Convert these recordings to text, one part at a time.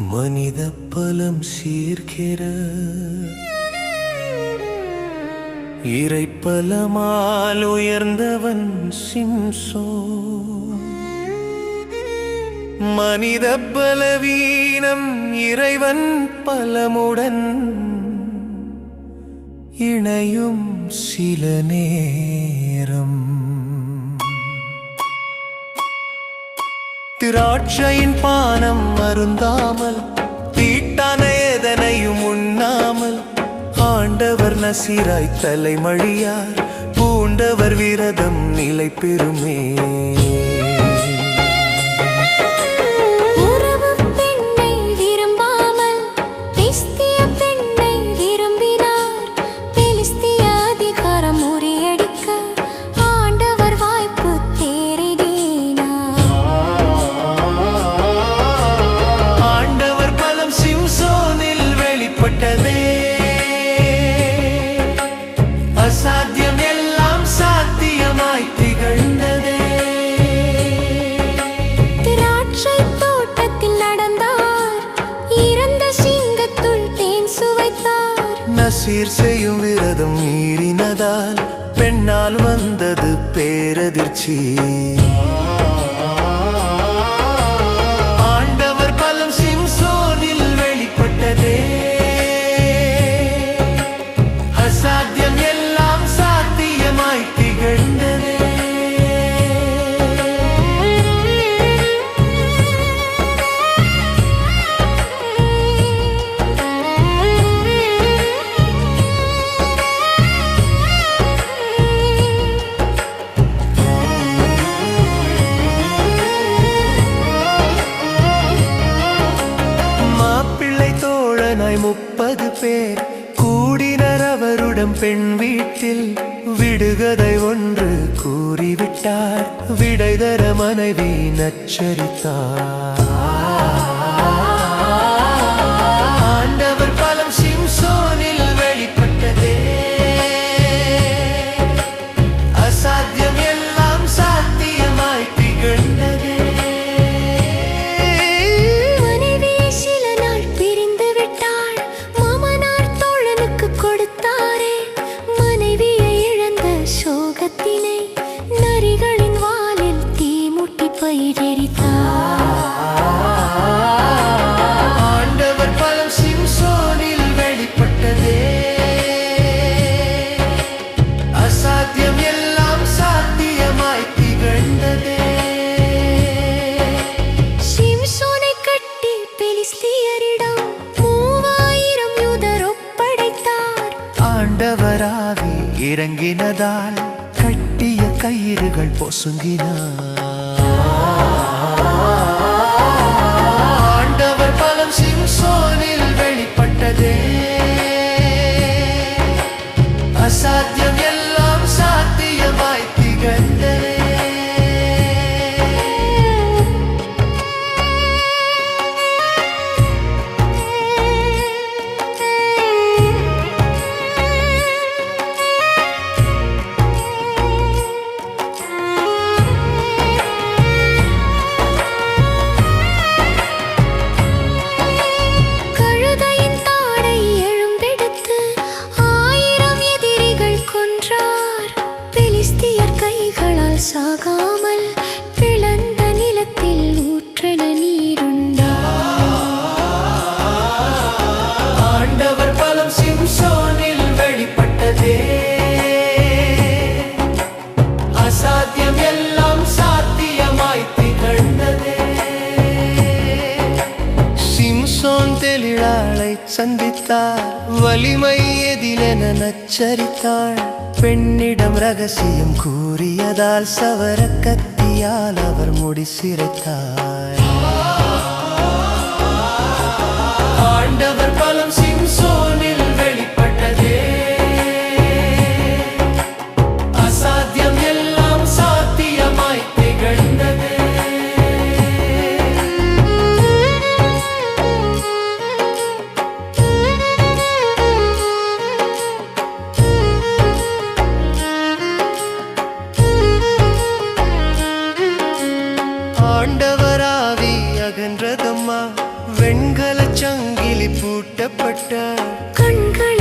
மனித பலம் சீர்கிற இறைப்பலமால் உயர்ந்தவன் சிம்சோ. மனித பலவீனம் இறைவன் பலமுடன் இணையும் சில நேரம். திராட்சையின் பானம் மருந்தாமல் தீட்டான எதனையும் உண்ணாமல் ஆண்டவர் நசீராய் தலைமழியார் பூண்டவர் விரதம் நிலை பெறுமே சீர் செய்யும் விரதம் மீறினதால் பெண்ணால் வந்தது பேரதிர்ச்சி. மகனாய் முப்பது பேர் கூடினர் அவருடன் பெண் வீட்டில். விடுகதை ஒன்று கூறிவிட்டார். விடை தர மனைவி நச்சரித்தார். ஆண்டவராவி இறங்கினதால் கட்டிய கயிறுகள் பொசுங்கினார் ஆண்டவர் பலம் சிம்சோனே அசாத்தியம் எல்லாம் சாத்தியமாய் திகழ்ந்ததே. சிம்சோன் தெளிழாளை சந்தித்தார் வலிமை எதிலென நச்சரித்தாள். பெண்ணிடம் ரகசியம் கூறியதால் சவர கத்தியால் அவர் முடி சிரைத்தார். ஆண்டவர் பலம் சிம்சோனில் வெண்கல சங்கிலி பூட்டப்பட்ட கண்கள்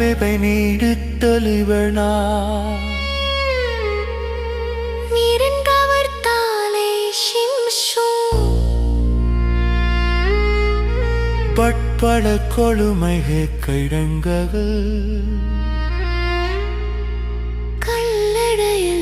വെവൈ നീടുത്തലിവണാ பட்பட கொழுமைக கிழங்ககள் கல்லடையில்